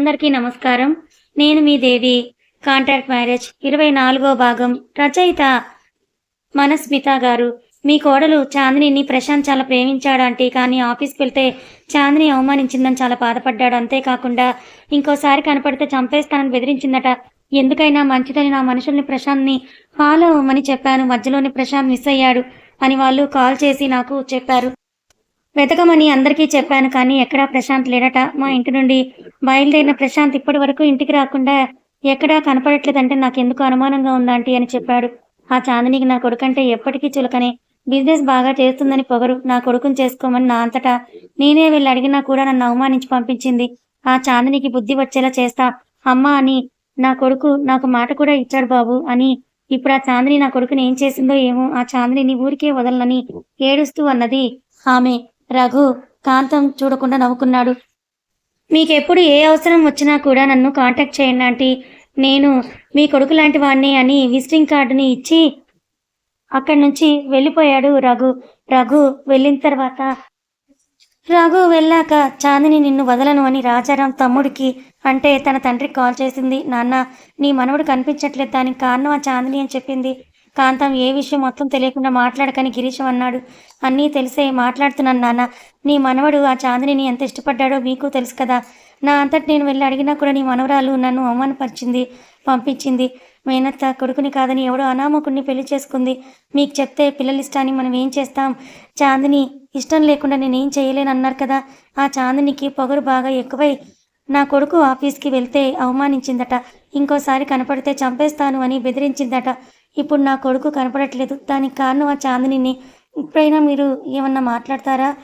అందరికీ నమస్కారం. నేను మీ దేవి. కాంట్రాక్ట్ మ్యారేజ్ ఇరవై నాలుగో భాగం. రచయిత మనస్మిత గారు. మీ కోడలు చాందినిని ప్రశాంత్ చాలా ప్రేమించాడంటే కానీ ఆఫీస్కి వెళ్తే చాందిని అవమానించిందని చాలా బాధపడ్డాడు. అంతేకాకుండా ఇంకోసారి కనపడితే చంపేస్తానని బెదిరించిందట. ఎందుకైనా మంచిదని నా మనుషుల్ని ప్రశాంత్ని ఫాలో అవ్వమని చెప్పాను. మధ్యలోనే ప్రశాంత్ మిస్ అయ్యాడు అని వాళ్ళు కాల్ చేసి నాకు చెప్పారు. వెతకమని అందరికీ చెప్పాను కానీ ఎక్కడా ప్రశాంత్ లేడట. మా ఇంటి నుండి బయలుదేరిన ప్రశాంత్ ఇప్పటి వరకు ఇంటికి రాకుండా ఎక్కడా కనపడట్లేదంటే నాకెందుకు అనుమానంగా ఉందాంటి అని చెప్పాడు. ఆ చాందినికి నా కొడుకంటే ఎప్పటికీ చులకనే. బిజినెస్ బాగా చేస్తుందని పొగరు. నా కొడుకుని చేసుకోమని నా అంతటా నేనే వెళ్ళి అడిగినా కూడా నన్ను అవమానించి పంపించింది. ఆ చాందినికి బుద్ధి వచ్చేలా చేస్తా. అమ్మా అని నా కొడుకు నాకు మాట కూడా ఇచ్చాడు బాబు అని. ఇప్పుడు ఆ చాందిని నా కొడుకుని ఏం చేసిందో ఏమో ఆ చాందిని ఊరికే వదలనని ఏడుస్తూ అన్నది ఆమె. రఘు కాంతం చూడకుండా నవ్వుకున్నాడు. మీకెప్పుడు ఏ అవసరం వచ్చినా కూడా నన్ను కాంటాక్ట్ చేయండి ఆంటీ. నేను మీ కొడుకు లాంటి వాడిని అని విజిటింగ్ కార్డుని ఇచ్చి అక్కడి నుంచి వెళ్ళిపోయాడు రఘు. రఘు వెళ్ళిన తర్వాత రఘు వెళ్ళాక చాందిని నిన్ను వదలను అని రాజారాం తమ్ముడికి అంటే తన తండ్రికి కాల్ చేసింది. నాన్న నీ మనవడు కనిపించట్లేదు. దానికి కారణం ఆ చాందిని అని చెప్పింది. కాంతం ఏ విషయం మొత్తం తెలియకుండా మాట్లాడకని గిరీశం అన్నాడు. అన్నీ తెలిసే మాట్లాడుతున్నాను నాన్న. నీ మనవడు ఆ చాందిని ఎంత ఇష్టపడ్డాడో మీకు తెలుసు కదా. నా అంతటి నేను వెళ్ళి అడిగినా కూడా నీ మనవరాలు నన్ను అవమానపరిచింది పంపించింది. మేనత్త కొడుకుని కాదని ఎవడో అనామకుడిని పెళ్ళి చేసుకుంది. మీకు చెప్తే పిల్లలు ఇష్టాన్ని మనం ఏం చేస్తాం? చాందిని ఇష్టం లేకుండా నేనేం చేయలేను అన్నారు కదా. ఆ చాందినికి పొగరు బాగా ఎక్కువై నా కొడుకు ఆఫీస్కి వెళ్తే అవమానించిందట. ఇంకోసారి కనపడితే చంపేస్తాను అని బెదిరించిందట. ఇప్పుడు నా కొడుకు కనపడట్లేదు. దానికి కారణం ఆ చాందినిని. ఇప్పుడైనా మీరు ఏమన్నా మాట్లాడతారా?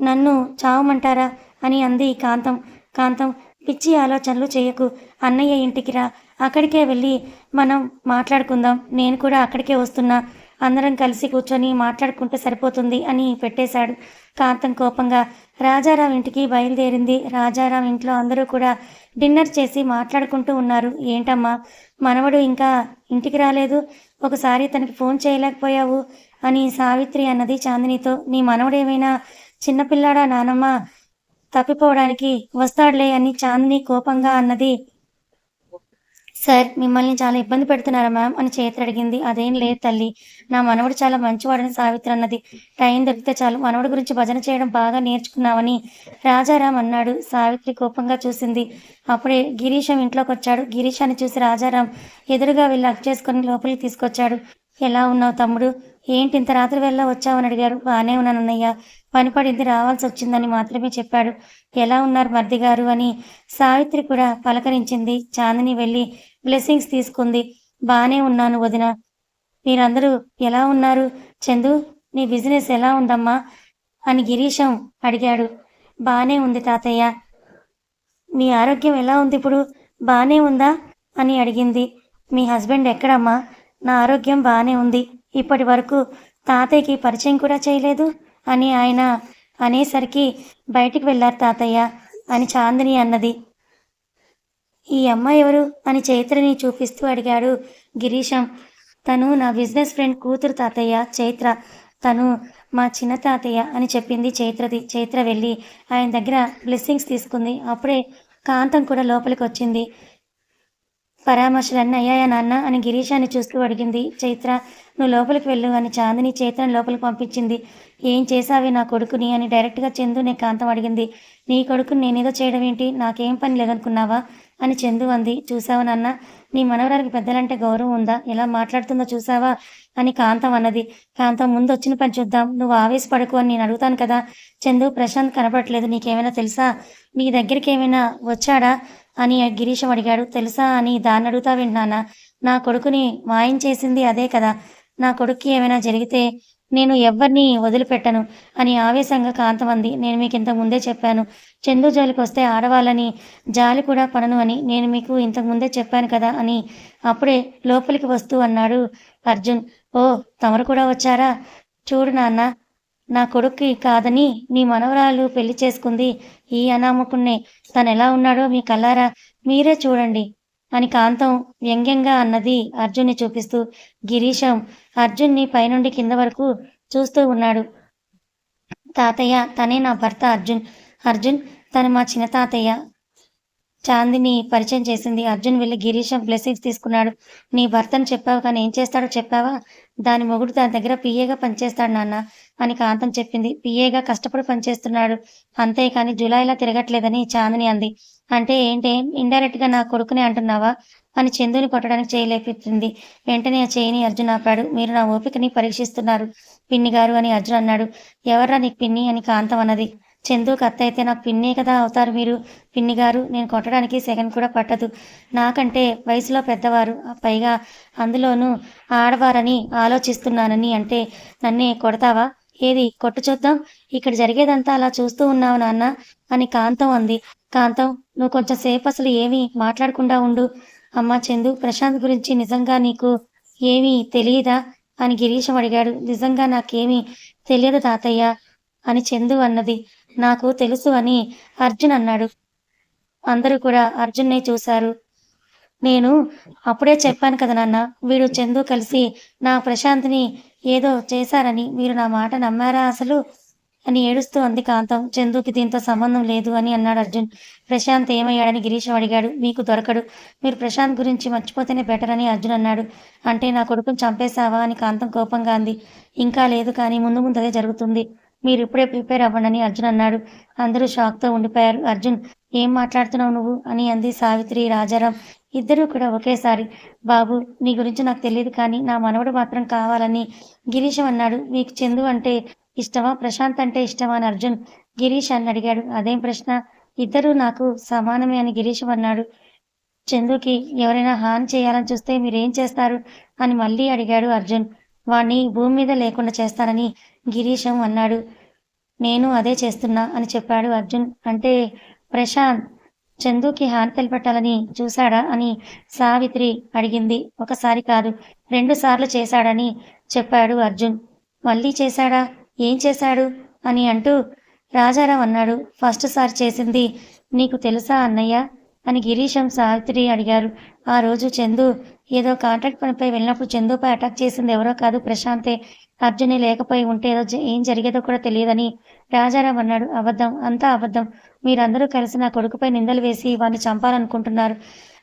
నన్ను చావమంటారా? అని అంది కాంతం. కాంతం పిచ్చి ఆలోచనలు చేయకు. అన్నయ్య ఇంటికి రా. అక్కడికే వెళ్ళి మనం మాట్లాడుకుందాం. నేను కూడా అక్కడికే వస్తున్నా. అందరం కలిసి కూర్చొని మాట్లాడుకుంటే సరిపోతుంది అని పెట్టేశాడు. కాంతం కోపంగా రాజారాం ఇంటికి బయలుదేరింది. రాజారాం ఇంట్లో అందరూ కూడా డిన్నర్ చేసి మాట్లాడుకుంటూ ఉన్నారు. ఏంటమ్మా? మనవడు ఇంకా ఇంటికి రాలేదు. ఒకసారి తనకి ఫోన్ చేయలేకపోయావు అని సావిత్రి అన్నది చాందినితో. నీ మనవడేమైనా చిన్నపిల్లాడా నానమ్మ? తప్పిపోవడానికి వస్తాడులే అని చాందిని కోపంగా అన్నది సార్ మిమ్మల్ని చాలా ఇబ్బంది పెడుతున్నారా మ్యామ్? అని చేతులు అడిగింది. అదేం లేదు తల్లి నా మనవడు చాలా మంచివాడని సావిత్రి అన్నది. టైం దొరికితే చాలు మనవడి గురించి భజన చేయడం బాగా నేర్చుకున్నావని రాజారాం అన్నాడు. సావిత్రి కోపంగా చూసింది. అప్పుడే గిరీశం ఇంట్లోకి వచ్చాడు గిరీశాన్ని చూసి రాజారాం ఎదురుగా వెళ్ళి అక్ చేసుకుని లోపలికి తీసుకొచ్చాడు. ఎలా ఉన్నావు తమ్ముడు? ఏంటి ఇంత రాత్రి వెళ్ళ వచ్చావని అడిగారు. బాగానే ఉన్నాను పనిపడింది పని పడింది రావాల్సి వచ్చిందని మాత్రమే చెప్పాడు. ఎలా ఉన్నారు మర్ది గారు? అని సావిత్రి కూడా పలకరించింది. చాందిని వెళ్ళి బ్లెస్సింగ్స్ తీసుకుంది. బాగానే ఉన్నాను వదిన. మీరందరూ ఎలా ఉన్నారు? చందు నీ బిజినెస్ ఎలా ఉందమ్మా? అని గిరీశం అడిగాడు. బాగానే ఉంది తాతయ్య. మీ ఆరోగ్యం ఎలా ఉంది ఇప్పుడు? బాగానే ఉందా? అని అడిగింది. మీ హస్బెండ్ ఎక్కడమ్మా? నా ఆరోగ్యం బాగానే ఉంది. ఇప్పటి వరకు తాతయ్యకి పరిచయం కూడా చేయలేదు. అని ఆయన అనేసరికి బయటికి వెళ్ళారు తాతయ్య అని చాందిని అన్నది. ఈ అమ్మాయి ఎవరు అని చైత్రని చూపిస్తూ అడిగాడు గిరీశం. తను నా బిజినెస్ ఫ్రెండ్ కూతురు తాతయ్య చైత్ర. తను మా చిన్న తాతయ్య అని చెప్పింది చైత్రది. చైత్ర వెళ్ళి ఆయన దగ్గర బ్లెస్సింగ్స్ తీసుకుంది. అప్పుడే కాంతం కూడా లోపలికి వచ్చింది. పరామర్శలన్నీ అయ్యాయా నాన్న? అని గిరీశాన్ని చూస్తూ అడిగింది. చైత్ర నువ్వు లోపలికి వెళ్ళు అని చాందిని చైత్రని లోపలికి పంపించింది. ఏం చేసావి నా కొడుకుని? అని డైరెక్ట్గా చందు నీ కాంతం అడిగింది. నీ కొడుకుని నేనేదో చేయడం ఏంటి? నాకేం పని లేదనుకున్నావా? అని చందు అంది. చూసావా నాన్న? నీ మనవరానికి పెద్దలంటే గౌరవం ఉందా? ఎలా మాట్లాడుతుందో చూసావా అని కాంతం అన్నది. కాంతం ముందు వచ్చిన పని చూద్దాం. నువ్వు ఆవేశపడకు అని నేను అడుగుతాను కదా. చందు ప్రశాంత్ కనపడట్లేదు. నీకేమైనా తెలుసా? మీ దగ్గరికి ఏమైనా వచ్చాడా? అని గిరీశం అడిగాడు. తెలుసా అని దాన్ని అడుగుతా వింటున్నానా నా కొడుకుని మాయం చేసింది అదే కదా. నా కొడుక్కి ఏమైనా జరిగితే నేను ఎవరిని వదిలిపెట్టను అని ఆవేశంగా కాంతమంది నేను మీకు ఇంతకు ముందే చెప్పాను. చందు జోలికి వస్తే ఆడవాళ్ళని జాలి కూడా పడను అని నేను మీకు ఇంతకు ముందే చెప్పాను కదా అని అప్పుడే లోపలికి వస్తూ అన్నాడు అర్జున్. ఓ తమరు కూడా వచ్చారా? చూడు నాన్న నా కొడుక్కి కాదని నీ మనవరాలు పెళ్ళి చేసుకుంది ఈ అనామకున్నే తను ఎలా ఉన్నాడో మీ కల్లారా మీరే చూడండి అని కాంతం వ్యంగ్యంగా అన్నది అర్జున్ని చూపిస్తూ. గిరీశం అర్జున్ని పైనుండి కింద వరకు చూస్తూ ఉన్నాడు. తాతయ్య తనే నా భర్త అర్జున్. అర్జున్ తను మా చిన్న తాతయ్య. చాందిని పరిచయం చేసింది. అర్జున్ వెళ్ళి గిరీశం బ్లెస్సింగ్స్ తీసుకున్నాడు. నీ భర్తను చెప్పావు కానీ ఏం చేస్తాడో చెప్పావా? దాని మొగుడు దాని దగ్గర పిఏగా పనిచేస్తాడు నాన్న అని కాంతం చెప్పింది. పిఏగా కష్టపడి పనిచేస్తున్నాడు. అంతేకాని జులైలా తిరగట్లేదని చాందిని అంది. అంటే ఏంటి ఇండైరెక్ట్గా నా కొడుకునే అంటున్నావా? అని చందుని కొట్టడానికి చేయలేపింది వెంటనే ఆ చేయని అర్జున్ ఆపాడు. మీరు నా ఓపికని పరీక్షిస్తున్నారు పిన్ని గారు అని అర్జున్ అన్నాడు. ఎవర్రా నీకు పిన్ని అని కాంతం అన్నది. చందుకు అత్త అయితే నాకు పిన్నే కదా అవుతారు మీరు. పిన్ని గారు నేను కొట్టడానికి సెకండ్ కూడా పట్టదు. నాకంటే వయసులో పెద్దవారు పైగా అందులోనూ ఆడవారని ఆలోచిస్తున్నానని అంటే నన్నే కొడతావా? ఏది? కొట్టు చూద్దాం. ఇక్కడ జరిగేదంతా అలా చూస్తూ ఉన్నావు నాన్న అని కాంతం అంది. కాంతం నువ్వు కొంచెం సేపు అసలు ఏమీ మాట్లాడకుండా ఉండు. అమ్మ చందు ప్రశాంత్ గురించి నిజంగా నీకు ఏమీ తెలియదా? అని గిరీశం అడిగాడు. నిజంగా నాకేమీ తెలియదు తాతయ్య అని చందు అన్నది. నాకు తెలుసు అని అర్జున్ అన్నాడు. అందరూ కూడా అర్జున్నే చూశారు. నేను అప్పుడే చెప్పాను కదా నాన్న వీడు చందు కలిసి నా ప్రశాంత్ని ఏదో చేశారని మీరు నా మాట నమ్మారా అసలు? అని ఏడుస్తూ అంది కాంతం. చందుకి దీంతో సంబంధం లేదు అని అన్నాడు అర్జున్. ప్రశాంత్ ఏమయ్యాడని గిరీశం అడిగాడు. మీకు దొరకడు. మీరు ప్రశాంత్ గురించి మర్చిపోతేనే బెటర్ అని అర్జున్ అన్నాడు. అంటే నా కొడుకుని చంపేశావా అని కాంతం కోపంగా అంది. ఇంకా లేదు కానీ ముందు ముందు అదే జరుగుతుంది. మీరు ఇప్పుడే ప్రిపేర్ అవ్వండి అర్జున్ అన్నాడు. అందరూ షాక్తో ఉండిపోయారు. అర్జున్ ఏం మాట్లాడుతున్నావు నువ్వు? అని అంది సావిత్రి రాజారాం. ఇద్దరూ కూడా ఒకేసారి. బాబు నీ గురించి నాకు తెలియదు కానీ నా మనవడు మాత్రం కావాలని గిరీశం అన్నాడు. మీకు చందు అంటే ఇష్టమా? ప్రశాంత్ అంటే ఇష్టమా? అని అర్జున్ గిరీష్ అని అడిగాడు. అదేం ప్రశ్న? ఇద్దరు నాకు సమానమే అని గిరీశం అన్నాడు. చందుకి ఎవరైనా హాని చేయాలని చూస్తే మీరేం చేస్తారు? అని మళ్ళీ అడిగాడు అర్జున్. వాణ్ణి భూమి మీద లేకుండా చేస్తానని గిరీశం అన్నాడు. నేను అదే చేస్తున్నా అని చెప్పాడు అర్జున్. అంటే ప్రశాంత్ చందుకి హాని తలపెట్టాలని చూశాడా అని సావిత్రి అడిగింది. ఒకసారి కాదు రెండు సార్లు చేశాడని చెప్పాడు అర్జున్. మళ్ళీ చేశాడా? ఏం చేశాడు? అని అంటూ రాజారాం అన్నాడు. ఫస్ట్ సారి చేసింది నీకు తెలుసా అన్నయ్య? అని గిరీశం సావిత్రి అడిగారు. ఆ రోజు చందు ఏదో కాంట్రాక్ట్ పనిపై వెళ్ళినప్పుడు చందుపై అటాక్ చేసింది ఎవరో కాదు ప్రశాంతే. అర్జునే లేకపోయి ఉంటే ఏదో ఏం జరిగేదో కూడా తెలియదని రాజారాం అన్నాడు. అబద్ధం అంతా అబద్ధం. మీరందరూ కలిసి నా కొడుకుపై నిందలు వేసి వాడిని చంపాలనుకుంటున్నారు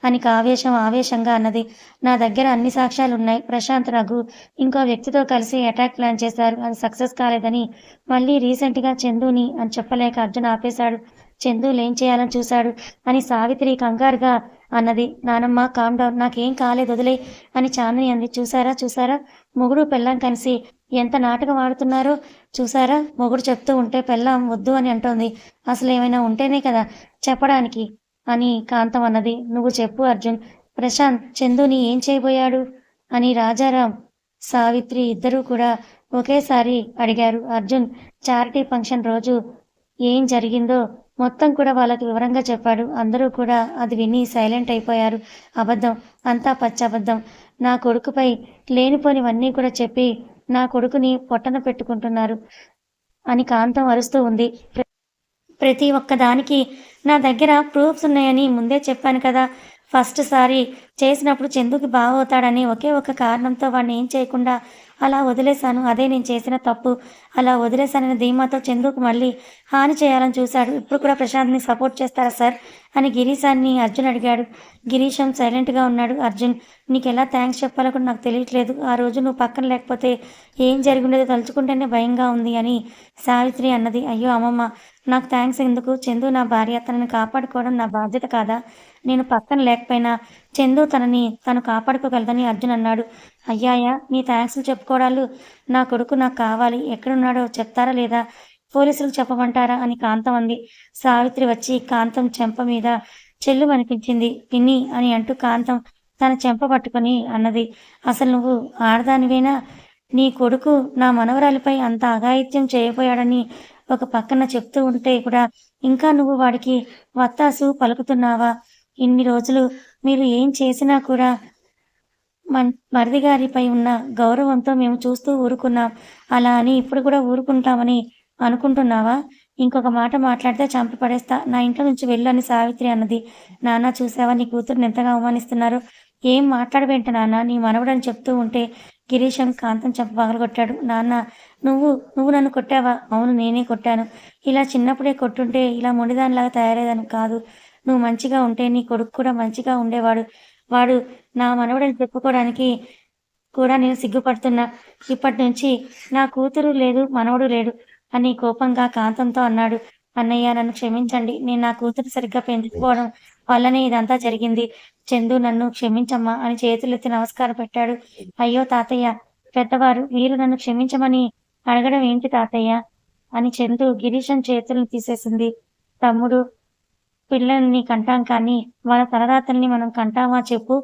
అని ఆవేశం ఆవేశంగా అన్నది. నా దగ్గర అన్ని సాక్ష్యాలు ఉన్నాయి ప్రశాంత్ రఘు ఇంకో వ్యక్తితో కలిసి అటాక్ ప్లాన్ చేశారు. అది సక్సెస్ కాలేదని మళ్ళీ రీసెంట్గా చందుని అని చెప్పలేక అర్జున్ ఆపేశాడు. చందులేం ఏం చేయాలని చూశాడు అని సావిత్రి కంగారుగా అన్నది నానమ్మ కామ్ డౌన్ నాకేం కాలేదు వదిలే అని చాందిని అంది. చూసారా చూసారా మొగుడు పెళ్ళం కలిసి ఎంత నాటకం ఆడుతున్నారో చూసారా మొగుడు చెప్తూ ఉంటే పెళ్ళం వద్దు అని అంటోంది. అసలు ఏమైనా ఉంటేనే కదా చెప్పడానికి అని కాంతం అన్నది. నువ్వు చెప్పు అర్జున్. ప్రశాంత్ చందుని ఏం చేయబోయాడు? అని రాజారాం సావిత్రి ఇద్దరూ కూడా ఒకేసారి అడిగారు. అర్జున్ చారిటీ ఫంక్షన్ రోజు ఏం జరిగిందో మొత్తం కూడా వాళ్ళకి వివరంగా చెప్పాడు. అందరూ కూడా అది విని సైలెంట్ అయిపోయారు. అబద్ధం. అంతా పచ్చబద్ధం నా కొడుకుపై లేనిపోనివన్నీ కూడా చెప్పి నా కొడుకుని పొట్టన పెట్టుకుంటున్నారు అని కాంతం అరుస్తూ ఉంది. ప్రతి ఒక్కదానికి నా దగ్గర ప్రూఫ్స్ ఉన్నాయని ముందే చెప్పాను కదా. ఫస్ట్ సారి చేసినప్పుడు చందుకి బాగవుతాడని ఒకే ఒక కారణంతో వాడిని ఏం చేయకుండా అలా వదిలేశాను. అదే నేను చేసిన తప్పు. అలా వదిలేశానని ధీమాతో చందుకు మళ్ళీ హాని చేయాలని చూశాడు. ఇప్పుడు కూడా ప్రశాంత్ని సపోర్ట్ చేస్తారా సార్? అని గిరీశాన్ని అర్జున్ అడిగాడు. గిరీశం సైలెంట్గా ఉన్నాడు. అర్జున్ నీకు ఎలా థ్యాంక్స్ చెప్పాలో కూడా నాకు తెలియట్లేదు. ఆ రోజు నువ్వు పక్కన లేకపోతే ఏం జరిగిండేదో తలుచుకుంటేనే భయంగా ఉంది అని సావిత్రి అన్నది. అయ్యో అమ్మమ్మ నాకు థ్యాంక్స్ ఎందుకు? చందు నా భార్య తనని కాపాడుకోవడం నా బాధ్యత కాదా? నేను పక్కన లేకపోయినా చందు తనని తను కాపాడుకోగలదని అర్జున్ అన్నాడు. అయ్యాయా నీ థ్యాంక్స్లు చెప్పుకోవడాలు. నా కొడుకు నాకు కావాలి. ఎక్కడున్నాడో చెప్తారా లేదా? పోలీసులకు చెప్పమంటారా? అని కాంతం అంది. సావిత్రి వచ్చి కాంతం చెంప మీద చెల్లు అనిపించింది. పిన్ని అని అంటూ కాంతం తన చెంప పట్టుకొని అన్నది. అసలు నువ్వు ఆడదానివేనా? నీ కొడుకు నా మనవరాలిపై అంత అఘాయిత్యం చేయబోయాడని ఒక పక్కన చెప్తూ ఉంటే కూడా ఇంకా నువ్వు వాడికి వత్తాసు పలుకుతున్నావా? ఇన్ని రోజులు మీరు ఏం చేసినా కూడా మన్ మరిది గారిపై ఉన్న గౌరవంతో మేము చూస్తూ ఊరుకున్నాం. అలా అని ఇప్పుడు కూడా ఊరుకుంటామని అనుకుంటున్నావా? ఇంకొక మాట మాట్లాడితే చంపి పడేస్తా. నా ఇంట్లో నుంచి వెళ్ళని సావిత్రి అన్నది. నాన్న చూసావా నీ కూతురుని ఎంతగా అవమానిస్తున్నారు? ఏం మాట్లాడబేంట నాన్న? నీ మనవడని చెప్తూ ఉంటే గిరీశం కాంతం చెప్ప పగలగొట్టాడు. నాన్న నువ్వు నువ్వు నన్ను కొట్టావా? అవును నేనే కొట్టాను. ఇలా చిన్నప్పుడే కొట్టుంటే ఇలా మొండిదానిలాగా తయారయ్యేదాన్ని కాదు. నువ్వు మంచిగా ఉంటే నీ కొడుకు కూడా మంచిగా ఉండేవాడు. వాడు నా మనవడని చెప్పుకోవడానికి కూడా నేను సిగ్గుపడుతున్నా. ఇప్పటి నుంచి నా కూతురు లేదు మనవడు లేడు అని కోపంగా కాంతంతో అన్నాడు. అన్నయ్య నన్ను క్షమించండి. నేను నా కూతురు సరిగ్గా పెంచుకోవడం వల్లనే ఇదంతా జరిగింది. చందు నన్ను క్షమించమ్మా అని చేతులెత్తి నమస్కారం పెట్టాడు. అయ్యో తాతయ్య పెద్దవారు మీరు నన్ను క్షమించమని అడగడం ఏంటి తాతయ్య? అని చందు గిరీషన్ చేతులను తీసేసింది. తమ్ముడు పిల్లల్ని కంటాం కానీ వాళ్ళ తలరాతల్ని మనం కంటామా చెప్పు.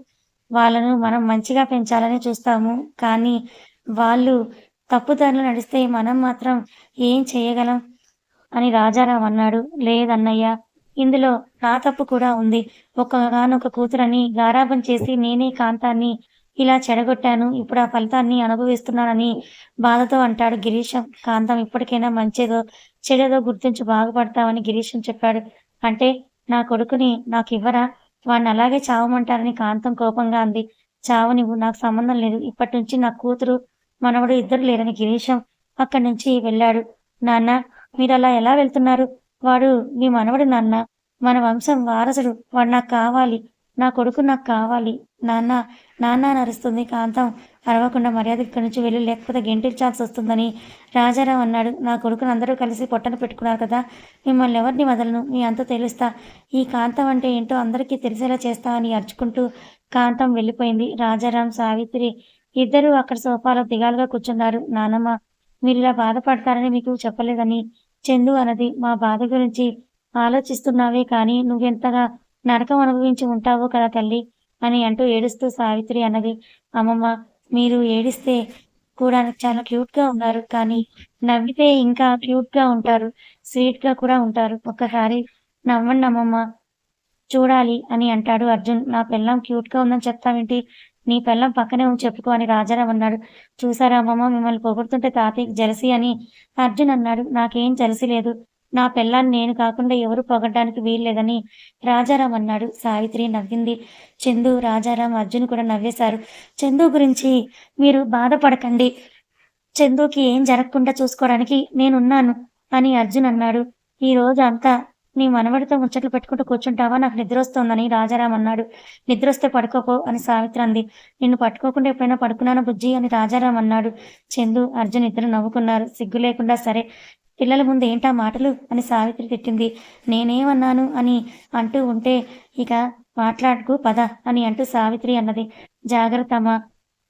వాళ్ళను మనం మంచిగా పెంచాలని చూస్తాము. కానీ వాళ్ళు తప్పుదారులు నడిస్తే మనం మాత్రం ఏం చేయగలం అని రాజారాం అన్నాడు. లేదన్నయ్య ఇందులో నా తప్పు కూడా ఉంది. ఒక్కగానొక కూతురని గారాబం చేసి నేనే కాంతాన్ని ఇలా చెడగొట్టాను. ఇప్పుడు ఆ ఫలితాన్ని అనుభవిస్తున్నానని బాధతో అంటాడు గిరీశం. కాంతం ఇప్పటికైనా మంచిదో చెడేదో గుర్తించి బాగుపడతామని గిరీశం చెప్పాడు. అంటే నా కొడుకుని నాకు ఇవ్వరా వాడిని అలాగే చావమంటారని కాంతం కోపంగా అంది. చావు నువ్వు నాకు సంబంధం లేదు. ఇప్పటి నుంచి నా కూతురు మనవడు ఇద్దరు లేరని గిరీశం అక్కడి నుంచి వెళ్ళాడు. నాన్న మీరు అలా ఎలా వెళ్తున్నారు? వాడు మీ మనవడు నాన్న. మన వంశం వారసుడు. వాడు నాకు కావాలి. నా కొడుకు నాకు కావాలి. నాన్న నాన్న నరుస్తుంది కాంతం. అరవకుండా మర్యాద ఇక్కడి నుంచి వెళ్ళి లేకపోతే గెంటించాల్సి వస్తుందని రాజారాం అన్నాడు. నా కొడుకుని అందరూ కలిసి పొట్టన పెట్టుకున్నారు కదా. మిమ్మల్ని ఎవరిని వదలను? మీ అంత తెలుస్తా. ఈ కాంతం అంటే ఏంటో అందరికీ తెలిసేలా చేస్తా అని అరుచుకుంటూ కాంతం వెళ్ళిపోయింది. రాజారాం సావిత్రి ఇద్దరూ అక్కడ సోఫాలో దిగాలుగా కూర్చున్నారు. నానమ్మ మీరు ఇలా బాధపడతారని మీకు చెప్పలేదని చందు అన్నది. మా బాధ గురించి ఆలోచిస్తున్నావే కానీ నువ్వెంతగా నరకం అనుభవించి ఉంటావో కదా తల్లి అని అంటూ ఏడుస్తూ సావిత్రి అన్నది. అమ్మమ్మ మీరు ఏడిస్తే కూడా చాలా క్యూట్గా ఉన్నారు. కానీ నవ్వితే ఇంకా క్యూట్గా ఉంటారు. స్వీట్గా కూడా ఉంటారు. ఒక్కసారి నవ్వండి అమ్మమ్మ. చూడాలి అని అంటాడు అర్జున్. నా పిల్లం క్యూట్గా ఉందని చెప్తావేంటి? నీ పిల్లం పక్కనే ఉంచి చెప్పుకో అని రాజారావు అన్నాడు. చూసారా అమ్మమ్మ? మిమ్మల్ని పొగుడుతుంటే తాతయ్యకి జలసి అని అర్జున్ అన్నాడు. నాకేం జలసి లేదు. నా పిల్లాన్ని నేను కాకుండా ఎవరు పొగడ్డానికి వీల్లేదని రాజారాం అన్నాడు. సావిత్రి నవ్వింది. చందు రాజారాం అర్జున్ కూడా నవ్వేశారు. చందు గురించి మీరు బాధపడకండి. చందుకి ఏం జరగకుండా చూసుకోవడానికి నేనున్నాను అని అర్జున్ అన్నాడు. ఈ రోజు అంతా నీ మనవడితో ముచ్చట్లు పెట్టుకుంటూ కూర్చుంటావా? నాకు నిద్ర వస్తోందని రాజారాం అన్నాడు. నిద్ర వస్తే పడుకోపో అని సావిత్రి అంది. నిన్ను పట్టుకోకుండా ఎప్పుడైనా పడుకున్నాను బుజ్జి అని రాజారాం అన్నాడు. చందు అర్జున్ ఇద్దరు నవ్వుకున్నారు. సిగ్గు లేకుండా సరే పిల్లల ముందు ఏంటా మాటలు అని సావిత్రి తిట్టింది. నేనేమన్నాను అని అంటూ ఉంటే ఇక మాట్లాడుకు పద అని అంటూ సావిత్రి అన్నది. జాగ్రత్తమ్మా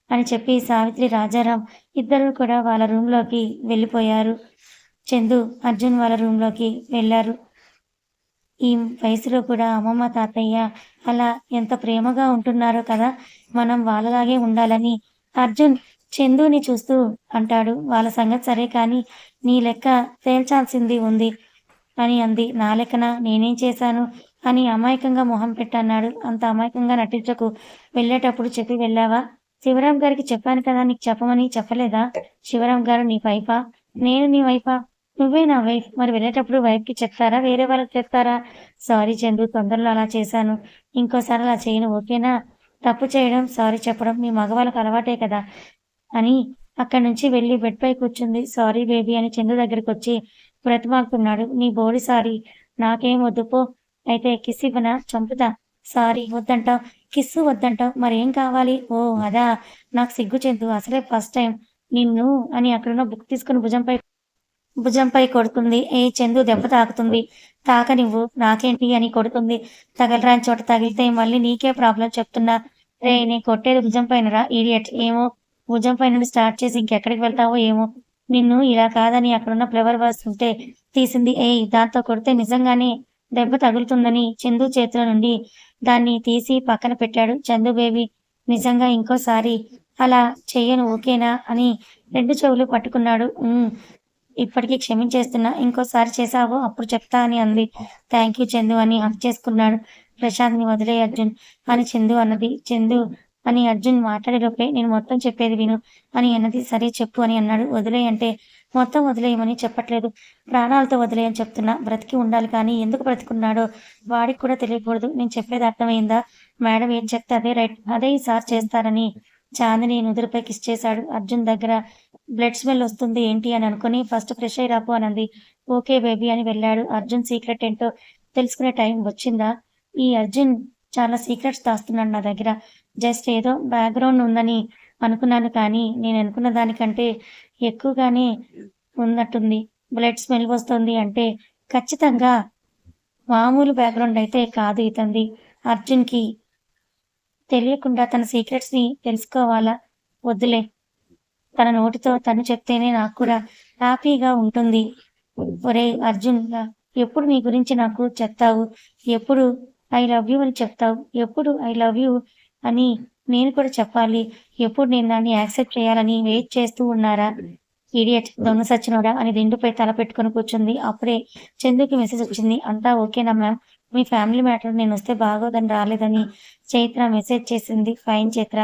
అని చెప్పి సావిత్రి రాజారాం ఇద్దరు కూడా వాళ్ళ రూమ్లోకి వెళ్ళిపోయారు. చందు అర్జున్ వాళ్ళ రూమ్లోకి వెళ్ళారు. ఈ వయసులో కూడా అమ్మమ్మ తాతయ్య అలా ఎంత ప్రేమగా ఉంటున్నారో కదా మనం వాళ్ళలాగే ఉండాలని. అర్జున్ చందుని చూస్తూ అంటాడు వాళ్ళ సంగతి సరే కానీ నీ లెక్క తేల్చాల్సింది ఉంది అని అంది. నా లెక్కన నేనేం చేశాను? అని అమాయకంగా మొహం పెట్టన్నాడు అంత అమాయకంగా నటించకు. వెళ్ళేటప్పుడు చెప్పి వెళ్ళావా? శివరాం గారికి చెప్పాను కదా నీకు చెప్పమని చెప్పలేదా? శివరాం గారు నీ వైఫా? నేను నీ వైఫా? నువ్వే నా వైఫ్. మరి వెళ్ళేటప్పుడు వైఫ్కి చెప్తారా? వేరే వాళ్ళకి చెప్తారా? సారీ చందు తొందరలో అలా చేశాను. ఇంకోసారి అలా చేయను ఓకేనా? తప్పు చేయడం సారీ చెప్పడం మీ మగవాళ్ళకి అలవాటే కదా. అని అక్కడి నుంచి వెళ్ళి బెడ్ పై కూర్చుంది. సారీ బేబీ అని చందు దగ్గరికి వచ్చి బ్రతిమాలుతున్నాడు నీ బోడి సారీ నాకేం వద్దు పో. అయితే కిస్ ఇవ్వనా? చంపుతా. సారీ వద్దంటావు. కిస్సు వద్దంటావు. మరేం కావాలి? ఓ అదా. నాకు సిగ్గు చెందు. అసలే ఫస్ట్ టైం నిన్ను అని అక్కడున్న బుక్ తీసుకుని భుజంపై భుజంపై కొడుతుంది. ఏ చందు దెబ్బ తాకుతుంది. తాక నువ్వు నాకేంటి అని కొడుతుంది. తగలరాని చోట తగిలితే మళ్ళీ నీకే ప్రాబ్లం చెప్తున్నా. రే నేను కొట్టేది భుజం పైన రా ఈడియట్ ఏమో భుజం పైన నుండి స్టార్ట్ చేసి ఇంకెక్కడికి వెళ్తావో ఏమో. నిన్ను ఇలా కాదని అక్కడున్న ఫ్లవర్ వాస్ ఉంటే తీసింది. ఏ దాంతో కొడితే నిజంగానే దెబ్బ తగులుతుందని చందు చేతుల నుండి దాన్ని తీసి పక్కన పెట్టాడు. చందు బేబీ నిజంగా ఇంకోసారి అలా చెయ్యను ఓకేనా అని రెండు చెవులు పట్టుకున్నాడు. ఇప్పటికీ క్షమించేస్తున్నా. ఇంకోసారి చేసావో అప్పుడు చెప్తా అని అంది. థ్యాంక్ యూ చందు అని హక్ చేసుకున్నాడు. ప్రశాంత్ని వదిలే అర్జున్ అని చందు అన్నది. చందు అని అర్జున్ మాట్లాడేలోపే నేను మొత్తం చెప్పేది విను. అని అన్నది సరే చెప్పు అని అన్నాడు. వదిలేయంటే మొత్తం వదిలేయమని చెప్పట్లేదు. ప్రాణాలతో వదిలేయని చెప్తున్నా. బ్రతికి ఉండాలి కానీ ఎందుకు బ్రతికున్నాడో వాడికి కూడా తెలియకూడదు. నేను చెప్పేది అర్థమైందా? మేడం ఏం చెప్తే అదే రైట్ అదే ఈసారి చేస్తారని చాందిని నుదురుపై కిస్ చేశాడు. అర్జున్ దగ్గర బ్లడ్ స్మెల్ వస్తుంది ఏంటి అని అనుకుని ఫస్ట్ ఫ్రెష్ అయ్యి రాపు అనంది. ఓకే బేబీ అని వెళ్ళాడు. అర్జున్ సీక్రెట్ ఏంటో తెలుసుకునే టైం వచ్చిందా? ఈ అర్జున్ చాలా సీక్రెట్స్ దాస్తున్నాడు నా దగ్గర. జస్ట్ ఏదో బ్యాక్గ్రౌండ్ ఉందని అనుకున్నాను కానీ నేను అనుకున్న దానికంటే ఎక్కువగానే ఉన్నట్టుంది. బ్లడ్ స్మెల్ వస్తుంది అంటే ఖచ్చితంగా మామూలు బ్యాక్గ్రౌండ్ అయితే కాదు ఇతంది. అర్జున్కి తెలియకుండా తన సీక్రెట్స్ని తెలుసుకోవాలా? వద్దులే. తన నోటితో తను చెప్తేనే నాకు కూడా హ్యాపీగా ఉంటుంది. ఒరే అర్జున్ ఎప్పుడు నీ గురించి నాకు చెప్తావు? ఎప్పుడు ఐ లవ్ యూ అని చెప్తావు? ఎప్పుడు ఐ లవ్ యూ అని నేను కూడా చెప్పాలి. ఎప్పుడు నేను దాన్ని యాక్సెప్ట్ చేయాలని వెయిట్ చేస్తూ ఉన్నారా? ఈడియట్ దొంగ సచ్చినోడా అని దిండుపై తల పెట్టుకొని కూర్చుంది. అప్పుడే చందుకి మెసేజ్ వచ్చింది. అంతా ఓకేనా మ్యామ్? మీ ఫ్యామిలీ మ్యాటర్ నేను వస్తే బాగోదని రాలేదని చైత్ర మెసేజ్ చేసింది. ఫైన్ చైత్ర.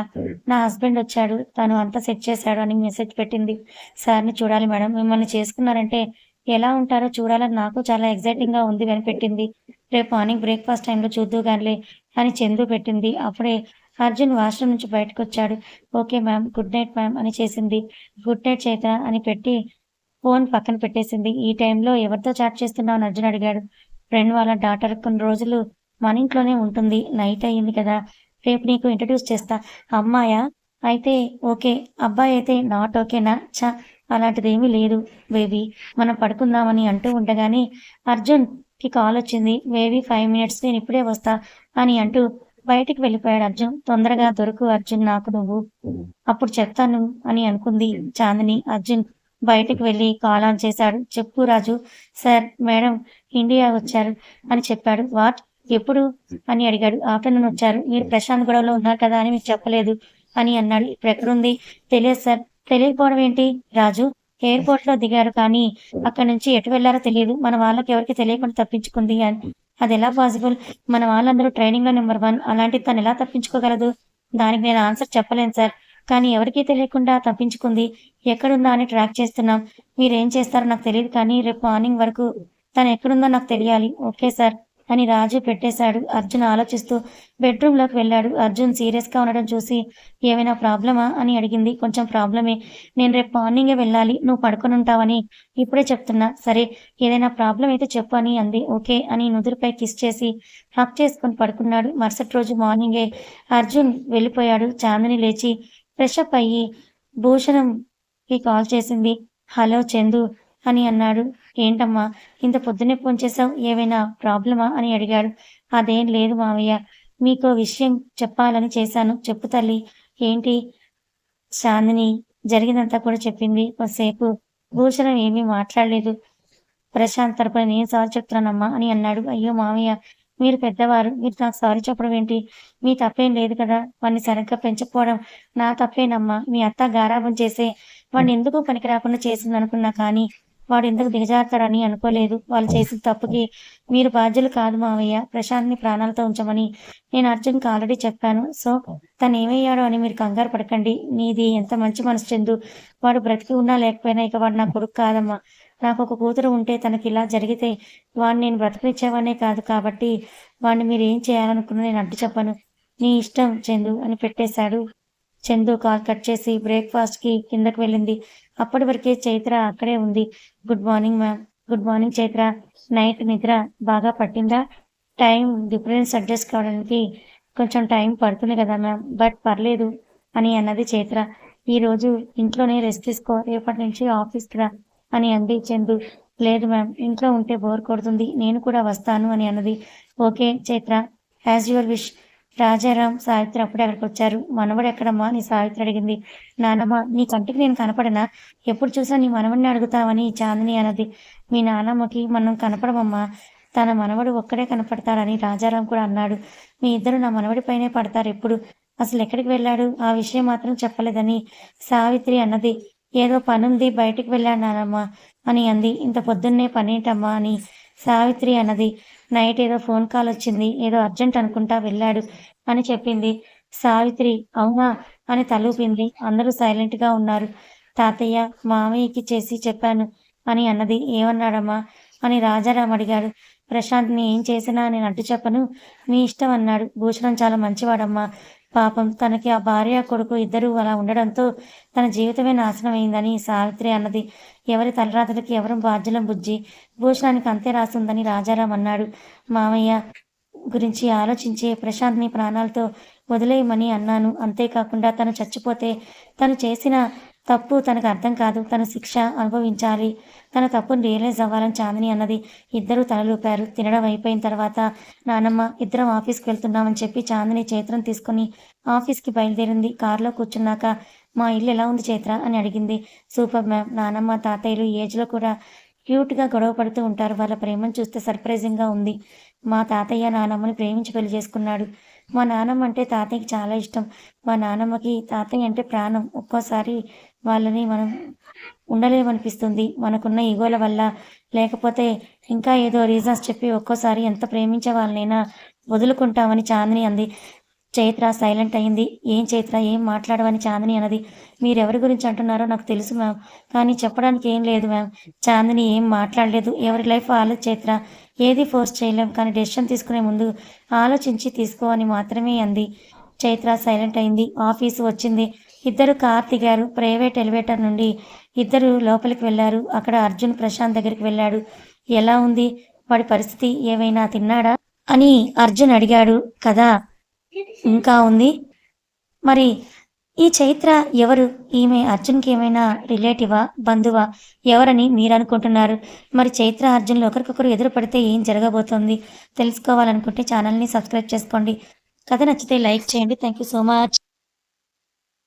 నా హస్బెండ్ వచ్చాడు. తను అంతా సెట్ చేశాడు అని మెసేజ్ పెట్టింది. సార్ని చూడాలి మేడం. మిమ్మల్ని చేసుకున్నారంటే ఎలా ఉంటారో చూడాలని నాకు చాలా ఎగ్జైటింగ్గా ఉంది అని పెట్టింది. రేపు మార్నింగ్ బ్రేక్ఫాస్ట్ టైంలో చూద్దు గానిలే అని చందు పెట్టింది. అప్పుడే అర్జున్ వాష్రూమ్ నుంచి బయటకు వచ్చాడు okay ma'am good night ma'am అని చేసింది. గుడ్ నైట్ చేత అని పెట్టి ఫోన్ పక్కన పెట్టేసింది. ఈ టైంలో ఎవరితో చాట్ చేస్తున్నావు అని అర్జున్ అడిగాడు. ఫ్రెండ్ వాళ్ళ డాటర్ కొన్ని రోజులు మన ఇంట్లోనే ఉంటుంది. నైట్ అయ్యింది కదా. రేపు నీకు ఇంట్రడ్యూస్ చేస్తా. అమ్మాయా? అయితే ఓకే. అబ్బాయి అయితే నాట్ ఓకేనా? చా అలాంటిది ఏమీ లేదు బేబీ. మనం పడుకుందామని అంటూ ఉండగానే అర్జున్కి కాల్ వచ్చింది. బేబీ ఫైవ్ మినిట్స్ నేను ఇప్పుడే వస్తా అని అంటూ బయటికి వెళ్ళిపోయాడు అర్జున్. తొందరగా దొరుకు అర్జున్ నాకు నువ్వు అప్పుడు చెప్తాను అని అనుకుంది చాందిని. అర్జున్ బయటకు వెళ్ళి కాల్ ఆన్ చేశాడు. చెప్పు రాజు సార్ మేడం ఇండియా వచ్చారు అని చెప్పాడు. వాట్? ఎప్పుడు? అని అడిగాడు. ఆఫ్టర్నూన్ వచ్చారు. మీరు ప్రశాంత్ గొడవలో ఉన్నారు కదా అని మీకు చెప్పలేదు అని అన్నాడు. ఇప్పుడు ఎక్కడుంది? తెలియదు సార్. తెలియకపోవడం ఏంటి రాజు? ఎయిర్పోర్ట్లో దిగారు కానీ అక్కడ నుంచి ఎటు వెళ్ళారో తెలియదు. మన వాళ్ళకి ఎవరికి తెలియకుండా తప్పించుకుంది అని అది ఎలా పాసిబుల్ మన వాళ్ళందరూ ట్రైనింగ్లో నెంబర్ వన్ అలాంటిది తను ఎలా తప్పించుకోగలదు? దానికి నేను ఆన్సర్ చెప్పలేను సార్ కానీ ఎవరికీ తెలియకుండా తప్పించుకుంది. ఎక్కడుందా అని ట్రాక్ చేస్తున్నాం. మీరేం చేస్తారో నాకు తెలియదు కానీ రేపు మార్నింగ్ వరకు తను ఎక్కడుందో నాకు తెలియాలి. ఓకే సార్ అని రాజు పెట్టేశాడు. అర్జున్ ఆలోచిస్తూ బెడ్రూమ్లోకి వెళ్ళాడు. అర్జున్ సీరియస్గా ఉండడం చూసి ఏమైనా ప్రాబ్లమా? అని అడిగింది. కొంచెం ప్రాబ్లమే. నేను రేపు మార్నింగే వెళ్ళాలి. నువ్వు పడుకొని ఉంటావని ఇప్పుడే చెప్తున్నా. సరే ఏదైనా ప్రాబ్లం అయితే చెప్పు అని అంది. ఓకే అని నుదురుపై కిస్ చేసి హక్ చేసుకొని పడుకున్నాడు. మరుసటి రోజు మార్నింగే అర్జున్ వెళ్ళిపోయాడు. చాందిని లేచి ఫ్రెష్ అప్ అయ్యి భూషణంకి కాల్ చేసింది. హలో చందు అని అన్నాడు. ఏంటమ్మా ఇంత పొద్దునే ఫోన్ చేసావు ఏమైనా ప్రాబ్లమా? అని అడిగాడు. అదేం లేదు మావయ్య మీకు విషయం చెప్పాలని చేశాను. చెప్పు తల్లి ఏంటి? చాందిని జరిగిందంతా కూడా చెప్పింది కొద్దిసేపు. భూషణం ఏమీ మాట్లాడలేదు. ప్రశాంత్ తరపున నేను సారీ చెప్తున్నానమ్మా అని అన్నాడు. అయ్యో మామయ్య మీరు పెద్దవారు మీరు నాకు సారీ చెప్పడం ఏంటి? మీ తప్పేం లేదు కదా. వాడిని సరిగ్గా పెంచకపోవడం నా తప్పేనమ్మా. మీ అత్త గారాబం చేసే వాడిని ఎందుకు పనికి రాకుండా చేసింది అనుకున్నా కానీ వాడు ఎందుకు దిగజారుతాడని అనుకోలేదు. వాళ్ళు చేసిన తప్పుకి మీరు బాధ్యులు కాదు మావయ్య. ప్రశాంత్ని ప్రాణాలతో ఉంచమని నేను అర్జున్కి ఆల్రెడీ చెప్పాను. సో తను ఏమయ్యాడో అని మీరు కంగారు పడకండి. నీది ఎంత మంచి మనసు చెందు. వాడు బ్రతికి ఉన్నా లేకపోయినా ఇక వాడు నా కొడుకు కాదమ్మా. నాకు ఒక కూతురు ఉంటే తనకి ఇలా జరిగితే వాడిని నేను బ్రతకనిచ్చేవానే కాదు కాబట్టి వాడిని మీరు ఏం చేయాలనుకున్నా నేను అడ్డు చెప్పను. నీ ఇష్టం చందు అని పెట్టేశాడు. చందు కాల్ కట్ చేసి బ్రేక్ఫాస్ట్కి కిందకు వెళ్ళింది. అప్పటి వరకే చైత్ర అక్కడే ఉంది. Good morning ma'am good morning Chaitra. Night నిద్ర బాగా పట్టిందా? టైం డిఫరెన్స్ అడ్జస్ట్ కావడానికి కొంచెం టైం పడుతుంది కదా మ్యామ్ బట్ పర్లేదు అని అన్నది చైత్ర. ఈరోజు ఇంట్లోనే రెస్ట్ తీసుకో. రేపటి నుంచి ఆఫీస్కి రా అని అంది చందు. లేదు మ్యామ్ ఇంట్లో ఉంటే బోర్ కొడుతుంది. నేను కూడా వస్తాను అని అన్నది. Okay Chaitra. As your wish Rajaram Savitri అప్పుడే అక్కడికి వచ్చారు. మనవడు ఎక్కడమ్మా? నీ సావిత్రి అడిగింది. నానమ్మ నీ కంటికి నేను కనపడనా? ఎప్పుడు చూసా నీ మనవడిని అడుగుతావని చాందిని అన్నది. మీ నానమ్మకి మనం కనపడమమ్మా. తన మనవడు ఒక్కడే కనపడతాడని రాజారాం కూడా అన్నాడు. మీ ఇద్దరు నా మనవడి పైనే పడతారు ఎప్పుడు? అసలు ఎక్కడికి వెళ్ళాడు? ఆ విషయం మాత్రం చెప్పలేదని సావిత్రి అన్నది. ఏదో పనుంది బయటికి వెళ్ళాడు నానమ్మ అని అంది. ఇంత పొద్దున్నే పనేటమ్మా అని సావిత్రి అన్నది. నైట్ ఏదో ఫోన్ కాల్ వచ్చింది. ఏదో అర్జెంట్ అనుకుంటా వెళ్ళాడు అని చెప్పింది. సావిత్రి అవునా? అని తలూపింది. అందరూ సైలెంట్గా ఉన్నారు. తాతయ్య మామయ్యకి చేసి చెప్పాను అని అన్నది. ఏమన్నాడమ్మా? అని రాజారాం అడిగాడు. ప్రశాంత్ని ఏం చేసినా నేను అడ్డు చెప్పను. మీ ఇష్టం అన్నాడు. భూషణం చాలా మంచివాడమ్మా. పాపం తనకి ఆ భార్య కొడుకు ఇద్దరు అలా ఉండడంతో తన జీవితమే నాశనం అయిందని సావిత్రి అన్నది. ఎవరి తలరాతలకి ఎవరు బాధ్యులం బుజ్జి? భూషణానికి అంతే రాసుందని రాజారాం అన్నాడు. మామయ్య గురించి ఆలోచించే ప్రశాంత్ని ప్రాణాలతో వదిలేయమని అన్నాను. అంతేకాకుండా తను చచ్చిపోతే తను చేసిన తప్పు తనకు అర్థం కాదు. తను శిక్ష అనుభవించాలి. తన తప్పును రియలైజ్ అవ్వాలని చాందిని అన్నది ఇద్దరు తలలూపారు. తినడం అయిపోయిన తర్వాత నానమ్మ ఇద్దరం ఆఫీస్కి వెళ్తున్నామని చెప్పి చాందిని చైత్రం తీసుకుని ఆఫీస్కి బయలుదేరింది. కారులో కూర్చున్నాక మా ఇల్లు ఎలా ఉంది చైత్ర? అని అడిగింది. Super ma'am. నానమ్మ తాతయ్యలు ఏజ్లో కూడా క్యూట్గా గొడవ పడుతూ ఉంటారు. వాళ్ళ ప్రేమను చూస్తే సర్ప్రైజింగ్గా ఉంది. మా తాతయ్య నానమ్మని ప్రేమించి పెళ్ళి చేసుకున్నాడు. మా నానమ్మ అంటే తాతయ్యకి చాలా ఇష్టం. మా నానమ్మకి తాతయ్య అంటే ప్రాణం. ఒక్కోసారి వాళ్ళని మనం ఉండలేమనిపిస్తుంది. మనకున్న ఈగోల వల్ల లేకపోతే ఇంకా ఏదో రీజన్స్ చెప్పి ఒక్కోసారి ఎంత ప్రేమించే వాళ్ళనైనా వదులుకుంటామని చాందిని అంది. చైత్ర సైలెంట్ అయింది. ఏం చైత్ర? ఏం మాట్లాడవని చాందిని అన్నది. మీరెవరి గురించి అంటున్నారో నాకు తెలుసు మ్యామ్. కానీ చెప్పడానికి ఏం లేదు మ్యామ్. చాందిని ఏం మాట్లాడలేదు. ఎవరి లైఫ్ ఆలో చైత్ర. ఏది ఫోర్స్ చేయలేం. కానీ డెసిషన్ తీసుకునే ముందు ఆలోచించి తీసుకో అని మాత్రమే అంది. చైత్ర సైలెంట్ అయింది. ఆఫీసు వచ్చింది. ఇద్దరు కార్ దిగారు ప్రైవేట్ ఎలివేటర్ నుండి ఇద్దరు లోపలికి వెళ్ళారు. అక్కడ అర్జున్ ప్రశాంత్ దగ్గరికి వెళ్ళాడు. ఎలా ఉంది? వాడి పరిస్థితి ఏమైనా తిన్నాడా? అని అర్జున్ అడిగాడు. కదా ఇంకా ఉంది? మరి ఈ చైత్ర ఎవరు? ఈమె అర్జున్కి ఏమైనా రిలేటివా? బంధువా? ఎవరని మీరు అనుకుంటున్నారు మరి చైత్ర అర్జున్లు ఒకరికొకరు ఎదురు పడితే ఏం జరగబోతోంది? తెలుసుకోవాలనుకుంటే ఛానల్ని సబ్స్క్రైబ్ చేసుకోండి. కథ నచ్చితే లైక్ చేయండి. Thank you so much.